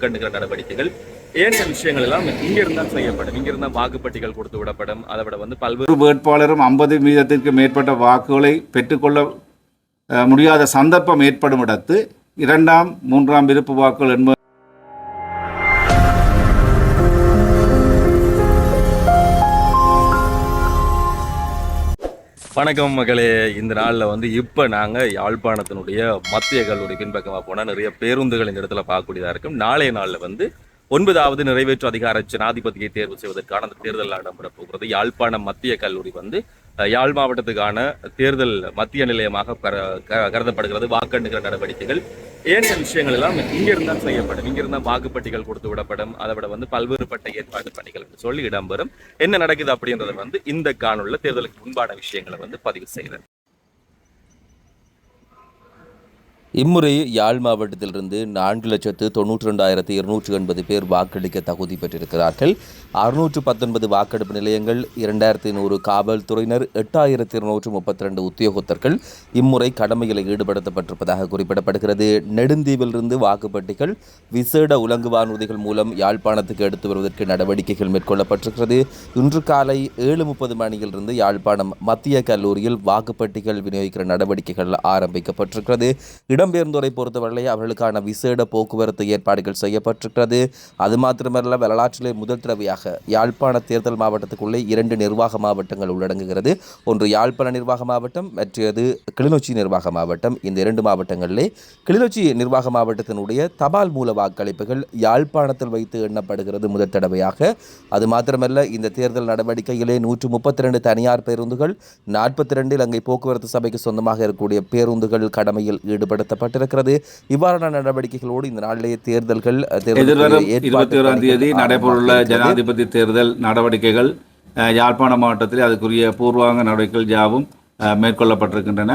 வாக்கெடுக்கிற நடவடிக்கைகள். ஏனைய விஷயங்கள் எல்லாம் இங்க செய்யப்படும். இங்கிருந்தால் வாக்குப்பட்டிகள் கொடுத்து விடப்படும். அதை விட வந்து பல்வேறு வேட்பாளரும் ஐம்பது வீதத்திற்கு மேற்பட்ட வாக்குகளை பெற்றுக்கொள்ள முடியாத சந்தர்ப்பம் ஏற்படும் இடத்து இரண்டாம் மூன்றாம் விருப்பு வாக்குகள் என்பது வணக்கம் மக்களே இந்த நாளில் வந்து இப்போ நாங்கள் யாழ்ப்பாணத்தினுடைய மத்திய கல்லூரி பின்பக்கமாக போனால் நிறைய பேருந்துகள் இந்த இடத்துல பார்க்கக்கூடியதாக இருக்கும். நாளைய நாளில் வந்து ஒன்பதாவது நிறைவேற்று அதிகார ஜனாதிபதியை தேர்வு செய்வதற்கான அந்த தேர்தல் இடம்பெற போகிறது. யாழ்ப்பாணம் மத்திய கல்லூரி வந்து யாழ் மாவட்டத்துக்கான தேர்தல் மத்திய நிலையமாக க- கருதப்படுகிறது. வாக்கெடுக்கிற நடவடிக்கைகள் ஏனைய விஷயங்கள் எல்லாம் இங்க இருந்தால் செய்யப்படும். இங்க இருந்தால் வாக்குப்பட்டிகள் கொடுத்து விடப்படும். அதை விட வந்து பல்வேறுபட்ட ஏற்பாடு பணிகள் சொல்லி இடம்பெறும். என்ன நடக்குது அப்படின்றத வந்து இந்த காணொலியில் தேர்தலுக்கு முன்பான விஷயங்களை வந்து பதிவு செய்கிறது இம்முறை யாழ் மாவட்டத்திலிருந்து நான்கு லட்சத்து தொண்ணூற்றி ரெண்டாயிரத்தி இருநூற்று எண்பது பேர் வாக்களிக்க தகுதி பெற்றிருக்கிறார்கள். அறுநூற்று பத்தொன்பது வாக்கெடுப்பு நிலையங்கள் இரண்டாயிரத்தி நூறு காவல்துறையினர் எட்டாயிரத்தி இருநூற்று முப்பத்தி ரெண்டு உத்தியோகத்தர்கள் இம்முறை கடமையில் ஈடுபடுத்தப்பட்டிருப்பதாக குறிப்பிடப்படுகிறது. நெடுந்தீவிலிருந்து வாக்குப்பட்டிகள் விசேட உலங்கு வானூர்திகள் மூலம் யாழ்ப்பாணத்துக்கு எடுத்து வருவதற்கு நடவடிக்கைகள் மேற்கொள்ளப்பட்டிருக்கிறது. இன்று காலை ஏழு முப்பது மணியிலிருந்து யாழ்ப்பாணம் மத்திய கல்லூரியில் வாக்குப்பட்டிகள் விநியோகிக்கிற நடவடிக்கைகள் ஆரம்பிக்கப்பட்டிருக்கிறது. இடம்பெயர்ந்தோரை பொறுத்தவரை அவர்களுக்கான விசேட போக்குவரத்து ஏற்பாடுகள் செய்யப்பட்டிருக்கிறது. அது மாத்திரமல்ல வரலாற்றிலே முதல் தடவையாக யாழ்ப்பாண தேர்தல் மாவட்டத்துக்குள்ளே இரண்டு நிர்வாக மாவட்டங்கள் உள்ளடங்குகிறது. ஒன்று யாழ்ப்பாண நிர்வாக மாவட்டம் மற்றது கிளிநொச்சி நிர்வாக மாவட்டம். இந்த இரண்டு மாவட்டங்களிலே கிளிநொச்சி நிர்வாக மாவட்டத்தினுடைய தபால் மூல வாக்களிப்புகள் யாழ்ப்பாணத்தில் வைத்து எண்ணப்படுகிறது முதல் தடவையாக. அது மாத்திரமல்ல இந்த தேர்தல் நடவடிக்கையிலே நூற்று முப்பத்தி ரெண்டு தனியார் பேருந்துகள் நாற்பத்தி ரெண்டு இலங்கை போக்குவரத்து சபைக்கு சொந்தமாக இருக்கக்கூடிய பேருந்துகள் கடமையில் ஈடுபடுத்தப்பட்டிருக்கிறது இவ்வாறான நடவடிக்கைகளோடு இந்த நாளிலேயே தேர்தல்கள் இருபத்தி ஓராம் தேதி நடைபெறவுள்ள ஜனாதிபதி தேர்தல் நடவடிக்கைகள் யாழ்ப்பாண மாவட்டத்தில் அதுக்குரிய பூர்வாங்க நடவடிக்கைகள் யாவும் மேற்கொள்ளப்பட்டிருக்கின்றன.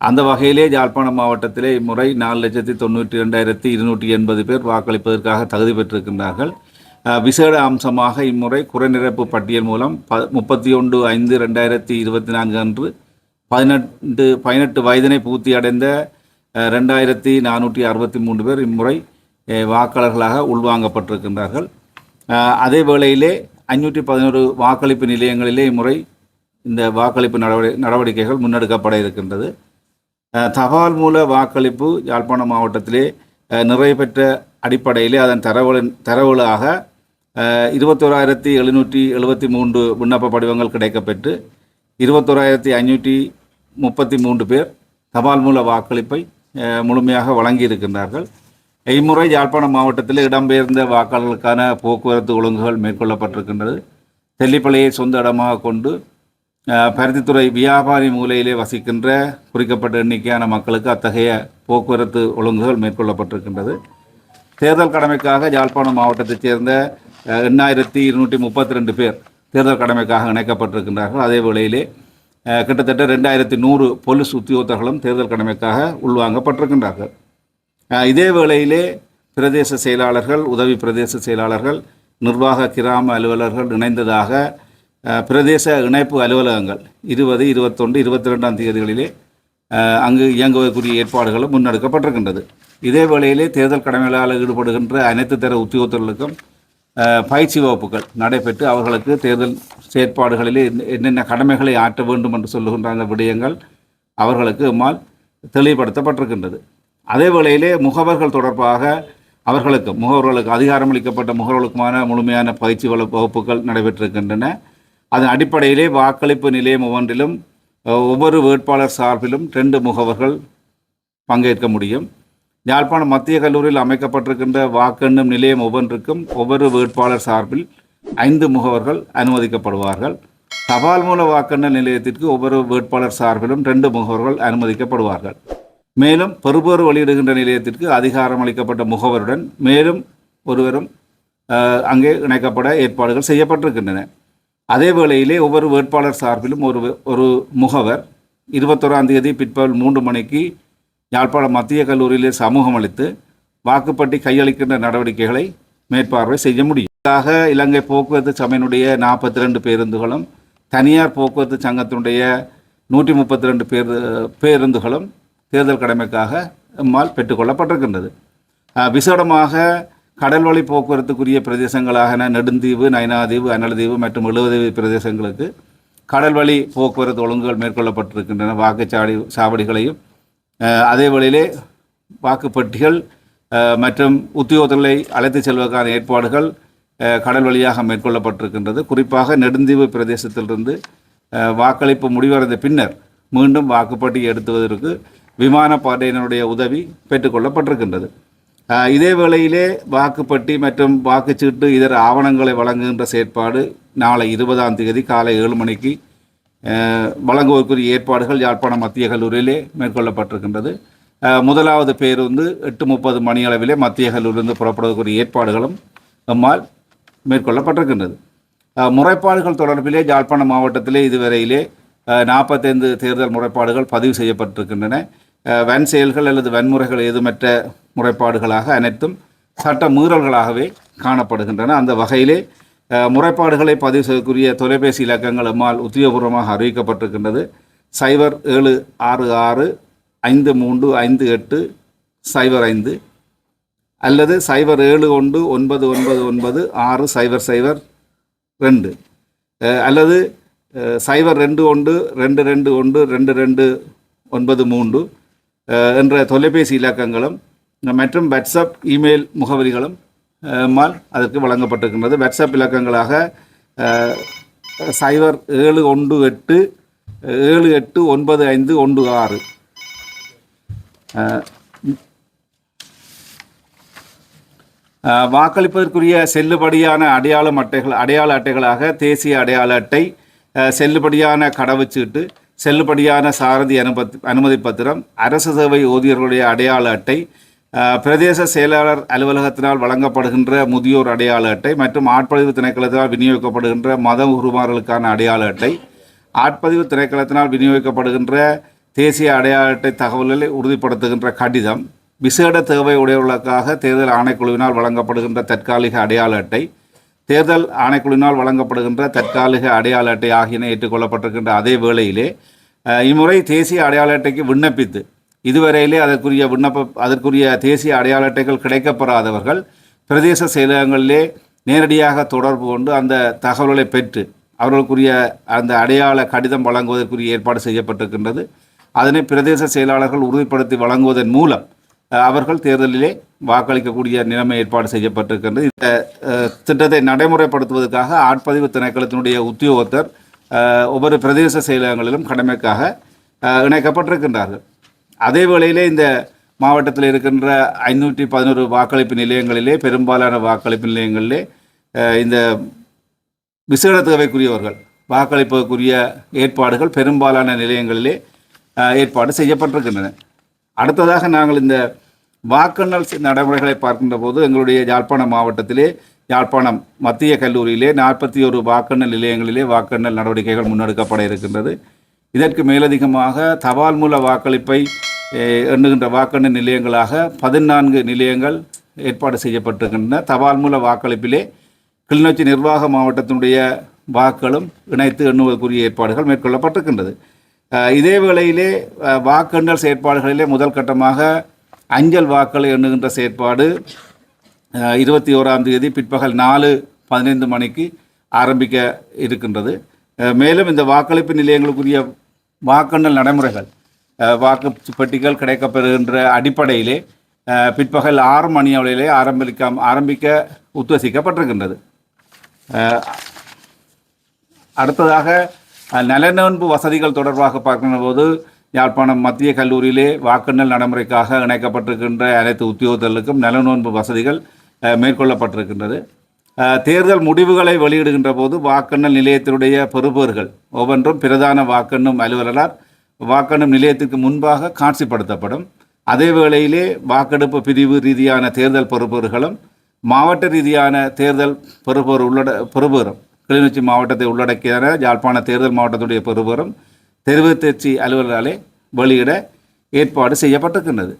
அந்த வகையிலே யாழ்ப்பாணம் மாவட்டத்திலே இம்முறை நாலு லட்சத்தி தொண்ணூற்றி ரெண்டாயிரத்தி இருநூற்றி எண்பது பேர் வாக்களிப்பதற்காக தகுதி பெற்றிருக்கின்றார்கள். விசேட அம்சமாக இம்முறை குறைநிரப்பு பட்டியல் மூலம் ப முப்பத்தி ஒன்று ஐந்து ரெண்டாயிரத்தி இருபத்தி நான்கு அன்று பதினெட்டு பதினெட்டு வயதினை பூர்த்தி அடைந்த ரெண்டாயிரத்தி நானூற்றி அறுபத்தி மூன்று பேர் இம்முறை வாக்காளர்களாக உள்வாங்கப்பட்டிருக்கின்றார்கள். அதே வேளையிலே ஐநூற்றி பதினோரு வாக்களிப்பு நிலையங்களிலே இம்முறை இந்த வாக்களிப்பு நடவடி நடவடிக்கைகள் முன்னெடுக்கப்பட இருக்கின்றது. தபால் மூல வாக்களிப்பு யாழ்ப்பாணம் மாவட்டத்திலே நிறைவு பெற்ற அடிப்படையிலே அதன் தரவுகளின் தரவுகளாக இருபத்தோராயிரத்தி எழுநூற்றி எழுபத்தி மூன்று விண்ணப்ப படிவங்கள் கிடைக்கப்பெற்று இருபத்தோராயிரத்தி ஐநூற்றி முப்பத்தி மூன்று பேர் தபால் மூல வாக்களிப்பை முழுமையாக முழுமையாக வழங்கியிருக்கின்றார்கள். இம்முறை யாழ்ப்பாணம் மாவட்டத்தில் இடம்பெயர்ந்த வாக்காளர்களுக்கான போக்குவரத்து ஒழுங்குகள் மேற்கொள்ளப்பட்டிருக்கின்றது. தெல்லிப்பளையை சொந்த இடமாக கொண்டு பருத்தித்துறை வியாபாரி மூலையிலே வசிக்கின்ற குறிக்கப்பட்ட எண்ணிக்கையான மக்களுக்கு அத்தகைய போக்குவரத்து ஒழுங்குகள் மேற்கொள்ளப்பட்டிருக்கின்றது. தேர்தல் கடமைக்காக யாழ்ப்பாணம் மாவட்டத்தைச் சேர்ந்த எண்ணாயிரத்தி இருநூற்றி முப்பத்தி ரெண்டு பேர் தேர்தல் கடமைக்காக இணைக்கப்பட்டிருக்கின்றார்கள். அதே வேளையிலே கிட்டத்தட்ட ரெண்டாயிரத்தி நூறு போலீஸ் உத்தியோகத்தர்களும் தேர்தல் கடமைக்காக உள்வாங்கப்பட்டிருக்கின்றார்கள். இதே வேளையிலே பிரதேச செயலாளர்கள் உதவி பிரதேச செயலாளர்கள் நிர்வாக கிராம அலுவலர்கள் இணைந்ததாக பிரதேச இணைப்பு அலுவலகங்கள் இருபது இருபத்தொன்று இருபத்தி ரெண்டாம் தேதிகளிலே அங்கு இயங்குவதற்குரிய ஏற்பாடுகளும் முன்னெடுக்கப்பட்டிருக்கின்றது. இதே வேளையிலே தேர்தல் கடமைகளால் ஈடுபடுகின்ற அனைத்து தர உத்தியோகத்தர்களுக்கும் பயிற்சி வகுப்புகள் நடைபெற்று அவர்களுக்கு தேர்தல் செயற்பாடுகளிலே என்ன- என்னென்ன கடமைகளை ஆற்ற வேண்டும் என்று சொல்லுகின்ற அந்த விடயங்கள் அவர்களுக்கு எம்மால் தெளிவுபடுத்தப்பட்டிருக்கின்றது. அதே வேளையிலே முகவர்கள் தொடர்பாக அவர்களுக்கு முகவர்களுக்கு அதிகாரமளிக்கப்பட்ட முகவர்களுக்குமான முழுமையான பயிற்சி வள வகுப்புகள் நடைபெற்றிருக்கின்றன. அதன் அடிப்படையிலே வாக்களிப்பு நிலையம் ஒவ்வொன்றிலும் ஒவ்வொரு வேட்பாளர் சார்பிலும் ரெண்டு முகவர்கள் பங்கேற்க முடியும். யாழ்ப்பாணம் மத்திய கல்லூரியில் அமைக்கப்பட்டிருக்கின்ற வாக்கெண்ணும் நிலையம் ஒவ்வொன்றுக்கும் ஒவ்வொரு வேட்பாளர் சார்பில் ஐந்து முகவர்கள் அனுமதிக்கப்படுவார்கள். தபால் மூல வாக்கெண்ணல் நிலையத்திற்கு ஒவ்வொரு வேட்பாளர் சார்பிலும் ரெண்டு முகவர்கள் அனுமதிக்கப்படுவார்கள். மேலும் பெறுபேறு வெளியிடுகின்ற நிலையத்திற்கு அதிகாரம் அளிக்கப்பட்ட முகவருடன் மேலும் ஒருவரும் அங்கே இணைக்கப்பட ஏற்பாடுகள் செய்யப்பட்டிருக்கின்றன. அதே வேளையிலே ஒவ்வொரு வேட்பாளர் சார்பிலும் ஒரு ஒரு முகவர் இருபத்தோராம் தேதி பிற்பகல் மூன்று மணிக்கு யாழ்ப்பாணம் மத்திய கல்லூரியிலே சமூகம் அளித்து வாக்குப்பட்டி கையளிக்கின்ற நடவடிக்கைகளை மேற்பார்வை செய்ய முடியும். இதாக இலங்கை போக்குவரத்து சபையினுடைய நாற்பத்தி ரெண்டு பேருந்துகளும் தனியார் போக்குவரத்து சங்கத்தினுடைய நூற்றி முப்பத்தி ரெண்டு பேரு பேருந்துகளும் தேர்தல் கடமைக்காக நம்மால் பெற்றுக்கொள்ளப்பட்டிருக்கின்றது. விசேடமாக கடல்வழி போக்குவரத்துக்குரிய பிரதேசங்களாக நெடுந்தீவு நயனாதீவு அனலதீவு மற்றும் எழுவதீவு பிரதேசங்களுக்கு கடல்வழி போக்குவரத்து ஒழுங்குகள் மேற்கொள்ளப்பட்டிருக்கின்றன. வாக்குச்சாவடி சாவடிகளையும் அதே வேளையிலே வாக்குப்பட்டிகள் மற்றும் உத்தியோகத்தர்களை அழைத்து செல்வதற்கான ஏற்பாடுகள் கடல் வழியாக மேற்கொள்ளப்பட்டிருக்கின்றது. குறிப்பாக நெடுந்தீவு பிரதேசத்திலிருந்து வாக்களிப்பு முடிவடைந்த பின்னர் மீண்டும் வாக்குப்பட்டி எடுத்துவதற்கு விமான விமானப்படையினருடைய உதவி பெற்றுக்கொள்ளப்பட்டிருக்கின்றது இதே வேளையிலே வாக்குப்பட்டி மற்றும் வாக்குச்சீட்டு இதர ஆவணங்களை வழங்குகின்ற செயற்பாடு நாளை இருபதாம் தேதி காலை ஏழு மணிக்கு வழங்குவதற்குரிய ஏற்பாடுகள் யாழ்ப்பாணம் மத்திய கல்லூரியிலே மேற்கொள்ளப்பட்டிருக்கின்றது. முதலாவது பேருந்து எட்டு முப்பது மணி அளவிலே மத்திய கல்லூரியிலிருந்து புறப்படுவதற்குரிய ஏற்பாடுகளும் நம்மால் மேற்கொள்ளப்பட்டிருக்கின்றது. முறைப்பாடுகள் தொடர்பிலே யாழ்ப்பாணம் மாவட்டத்திலே இதுவரையிலே நாற்பத்தைந்து தேர்தல் முறைப்பாடுகள் பதிவு செய்யப்பட்டிருக்கின்றன. வன் செயல்கள் அல்லது வன்முறைகள் ஏதுமற்ற முறைப்பாடுகளாக அனைத்தும் சட்ட மீறல்களாகவே காணப்படுகின்றன. அந்த வகையிலே முறைப்பாடுகளை பதிவு செய்யக்கூடிய தொலைபேசி இலக்கங்கள் எம்மால் உத்தியோகபூர்வமாக அறிவிக்கப்பட்டிருக்கின்றது. சைபர் ஏழு ஆறு ஆறு ஐந்து மூன்று ஐந்து எட்டு சைபர் ஐந்து அல்லது சைபர் ஏழு ஒன்று ஒன்பது ஒன்பது ஒன்பது ஆறு சைபர் சைபர் ரெண்டு. அல்லது சைபர் ரெண்டு ஒன்று ரெண்டு ரெண்டு ஒன்று ரெண்டு ரெண்டு ஒன்பது மூன்று என்ற தொலைபேசி இலக்கங்களும் மற்றும் வாட்ஸ்அப் இமெயில் முகவரிகளும் மால் அதற்கு வழங்கப்பட்டிருக்கின்றது. வாட்ஸ்அப் இலக்கங்களாக சைபர் ஏழு ஒன்று எட்டு ஏழு எட்டு ஒன்பது ஐந்து ஒன்று ஆறு. வாக்களிப்பதற்குரிய செல்லுபடியான அடையாள அட்டைகள் அடையாள அட்டைகளாக தேசிய அடையாள அட்டை செல்லுபடியான கடவுச்சீட்டு செல்லுபடியான சாரதி அனுமதி அனுமதி பத்திரம் அரசு சேவை ஊதியர்களுடைய அடையாள அட்டை பிரதேச செயலாளர் அலுவலகத்தினால் வழங்கப்படுகின்ற முதியோர் அடையாள அட்டை மற்றும் ஆட்பதிவு திணைக்களத்தினால் விநியோகிக்கப்படுகின்ற மத உருமாறலுக்கான அடையாள அட்டை ஆட்பதிவு திணைக்களத்தினால் விநியோகிக்கப்படுகின்ற தேசிய அடையாள அட்டை தகவல்களை உறுதிப்படுத்துகின்ற கடிதம் விசேட தேவை உடையவர்களுக்காக தேர்தல் ஆணைக்குழுவினால் வழங்கப்படுகின்ற தற்காலிக அடையாள அட்டை தேர்தல் ஆணைக்குழுவினால் வழங்கப்படுகின்ற தற்காலிக அடையாள அட்டை ஆகியன ஏற்றுக்கொள்ளப்பட்டிருக்கின்ற அதே வேளையிலே இம்முறை தேசிய அடையாள அட்டைக்கு விண்ணப்பித்து இதுவரையிலே அதற்குரிய விண்ணப்ப அதற்குரிய தேசிய அடையாள அட்டைகள் கிடைக்கப்பெறாதவர்கள் பிரதேச செயலகங்களிலே நேரடியாக தொடர்பு கொண்டு அந்த தகவல்களை பெற்று அவர்களுக்குரிய அந்த அடையாள கடிதம் வழங்குவதற்குரிய ஏற்பாடு செய்யப்பட்டிருக்கின்றது. அதனை பிரதேச செயலாளர்கள் உறுதிப்படுத்தி வழங்குவதன் மூலம் அவர்கள் தேர்தலிலே வாக்களிக்கக்கூடிய நிலைமை ஏற்பாடு செய்யப்பட்டிருக்கின்றது. இந்த திட்டத்தை நடைமுறைப்படுத்துவதற்காக ஆட்பதிவு திணைக்களத்தினுடைய உத்தியோகத்தர் ஒவ்வொரு பிரதேச செயலகங்களிலும் கடமைக்காக இணைக்கப்பட்டிருக்கின்றார்கள். அதே வேளையிலே இந்த மாவட்டத்தில் இருக்கின்ற ஐநூற்றி பதினோரு வாக்களிப்பு நிலையங்களிலே பெரும்பாலான வாக்களிப்பு நிலையங்களிலே இந்த விசேட தேவைக்குரியவர்கள் வாக்களிப்பதற்குரிய ஏற்பாடுகள் பெரும்பாலான நிலையங்களிலே ஏற்பாடு செய்யப்பட்டிருக்கின்றன. அடுத்ததாக நாங்கள் இந்த வாக்கெண்ணல் நடைமுறைகளை பார்க்கின்ற போது எங்களுடைய யாழ்ப்பாணம் மாவட்டத்திலே யாழ்ப்பாணம் மத்திய கல்லூரியிலே நாற்பத்தி ஒரு வாக்கெண்ணல் நிலையங்களிலே வாக்கெண்ணல் நடவடிக்கைகள் முன்னெடுக்கப்பட இருக்கின்றது. இதற்கு மேலதிகமாக தபால் மூல வாக்களிப்பை எண்ணுகின்ற வாக்கெண்ணு நிலையங்களாக பதினான்கு நிலையங்கள் ஏற்பாடு செய்யப்பட்டிருக்கின்றன. தபால் மூல வாக்களிப்பிலே கிளிநொச்சி நிர்வாக மாவட்டத்தினுடைய வாக்களும் இணைத்து எண்ணுவதற்குரிய ஏற்பாடுகள் மேற்கொள்ளப்பட்டிருக்கின்றது. இதே வேளையிலே வாக்கெண்ணல் செயற்பாடுகளிலே முதல் கட்டமாக அஞ்சல் வாக்களை எண்ணுகின்ற செயற்பாடு இருபத்தி ஓராம் தேதி பிற்பகல் நாலு பதினைந்து மணிக்கு ஆரம்பிக்க இருக்கின்றது. மேலும் இந்த வாக்களிப்பு நிலையங்களுக்குரிய வாக்கெண்ணல் நடைமுறைகள் வாக்கு பெட்டிகள் கிடைக்கப்பெறுகின்ற அடிப்படையிலே பிற்பகல் ஆறு மணி அளவிலே ஆரம்பிக்க ஆரம்பிக்க உத்தேசிக்கப்பட்டிருக்கின்றது. அடுத்ததாக நலநோன்பு நலனோன்பு வசதிகள் தொடர்பாக பார்க்கின்ற போது யாழ்ப்பாணம் மத்திய கல்லூரியிலே வாக்குண்ணல் நடைமுறைக்காக இணைக்கப்பட்டிருக்கின்ற அனைத்து உத்தியோகத்தர்களுக்கும் நலனோன்பு வசதிகள் மேற்கொள்ளப்பட்டிருக்கின்றது. தேர்தல் முடிவுகளை வெளியிடுகின்ற போது வாக்கெண்ணல் நிலையத்தினுடைய பெறுபவர்கள் ஒவ்வொன்றும் பிரதான வாக்கெண்ணும் அலுவலரால் வாக்கெண்ணும் நிலையத்திற்கு முன்பாக காட்சிப்படுத்தப்படும். அதே வேளையிலே வாக்கெடுப்பு பிரிவு ரீதியான தேர்தல் பெறுபேறுகளும் மாவட்ட ரீதியான தேர்தல் பெறுபேறு உள்ளட பெறுபேறும் கிளிநொச்சி மாவட்டத்தை உள்ளடக்கியான யாழ்ப்பாண தேர்தல் மாவட்டத்துடைய பெறுபேறும் தெரிவு தேர்ச்சி வெளியிட ஏற்பாடு செய்யப்பட்டிருக்கின்றது.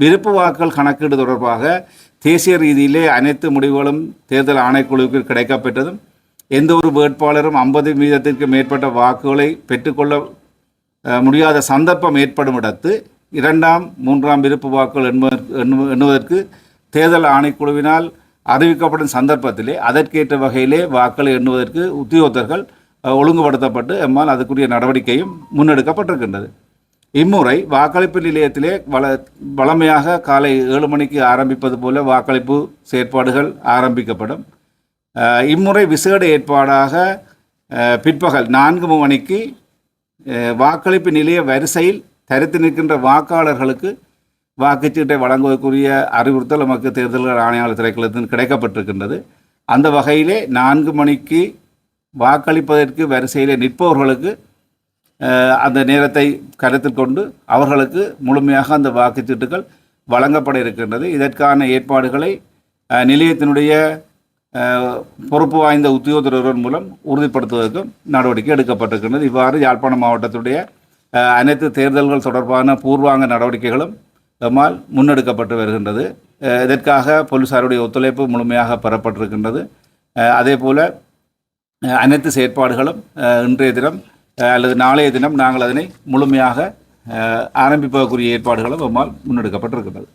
விருப்பு வாக்குகள் கணக்கீடு தொடர்பாக தேசிய ரீதியிலே அனைத்து முடிவுகளும் தேர்தல் ஆணைக்குழுவுக்கு கிடைக்கப்பெற்றதும் எந்த ஒரு வேட்பாளரும் ஐம்பது வீதத்திற்கு மேற்பட்ட வாக்குகளை பெற்றுக்கொள்ள முடியாத சந்தர்ப்பம் ஏற்படும் இடத்து இரண்டாம் மூன்றாம் விருப்பு வாக்குகள் எண்ணுவதற்கு எண்ணு- தேர்தல் ஆணைக்குழுவினால் அறிவிக்கப்படும் சந்தர்ப்பத்திலே அதற்கேற்ற வகையிலே வாக்களை எண்ணுவதற்கு உத்தியோகத்தர்கள் ஒழுங்குபடுத்தப்பட்டு எம்மால் அதுக்குரிய நடவடிக்கையும் முன்னெடுக்கப்பட்டிருக்கின்றது. இம்முறை வாக்களிப்பு நிலையத்திலே வள வளமையாக காலை ஏழு மணிக்கு ஆரம்பிப்பது போல வாக்களிப்பு செயற்பாடுகள் ஆரம்பிக்கப்படும். இம்முறை விசேட ஏற்பாடாக பிற்பகல் நான்கு மணிக்கு வாக்களிப்பு நிலைய வரிசையில் தரித்து நிற்கின்ற வாக்காளர்களுக்கு வாக்குச்சீட்டை வழங்குவதற்குரிய அறிவுறுத்தல் நமக்கு தேர்தல்கள் ஆணையாளர் திரைக்களத்தில் கிடைக்கப்பட்டிருக்கின்றது அந்த வகையிலே நான்கு மணிக்கு வாக்களிப்பதற்கு வரிசையிலே நிற்பவர்களுக்கு அந்த நேரத்தை கருத்தில் கொண்டு அவர்களுக்கு முழுமையாக அந்த வாக்குச்சீட்டுகள் வழங்கப்பட இருக்கின்றது இதற்கான ஏற்பாடுகளை நிலையத்தினுடைய பொறுப்பு வாய்ந்த உத்தியோகத்தர்கள் மூலம் உறுதிப்படுத்துவதற்கும் நடவடிக்கை எடுக்கப்பட்டிருக்கின்றது. இவ்வாறு யாழ்ப்பாணம் மாவட்டத்துடைய அனைத்து தேர்தல்கள் தொடர்பான பூர்வாங்க நடவடிக்கைகளும் நம்மால் முன்னெடுக்கப்பட்டு வருகின்றது. இதற்காக போலீசாருடைய ஒத்துழைப்பு முழுமையாக பெறப்பட்டிருக்கின்றது. அதே போல் அனைத்து செயற்பாடுகளும் இன்றைய தினம் அல்லது நாளைய தினம் நாங்கள் அதனை முழுமையாக ஆரம்பிப்பதற்குரிய ஏற்பாடுகளும் நம்மால் முன்னெடுக்கப்பட்டிருக்கின்றது.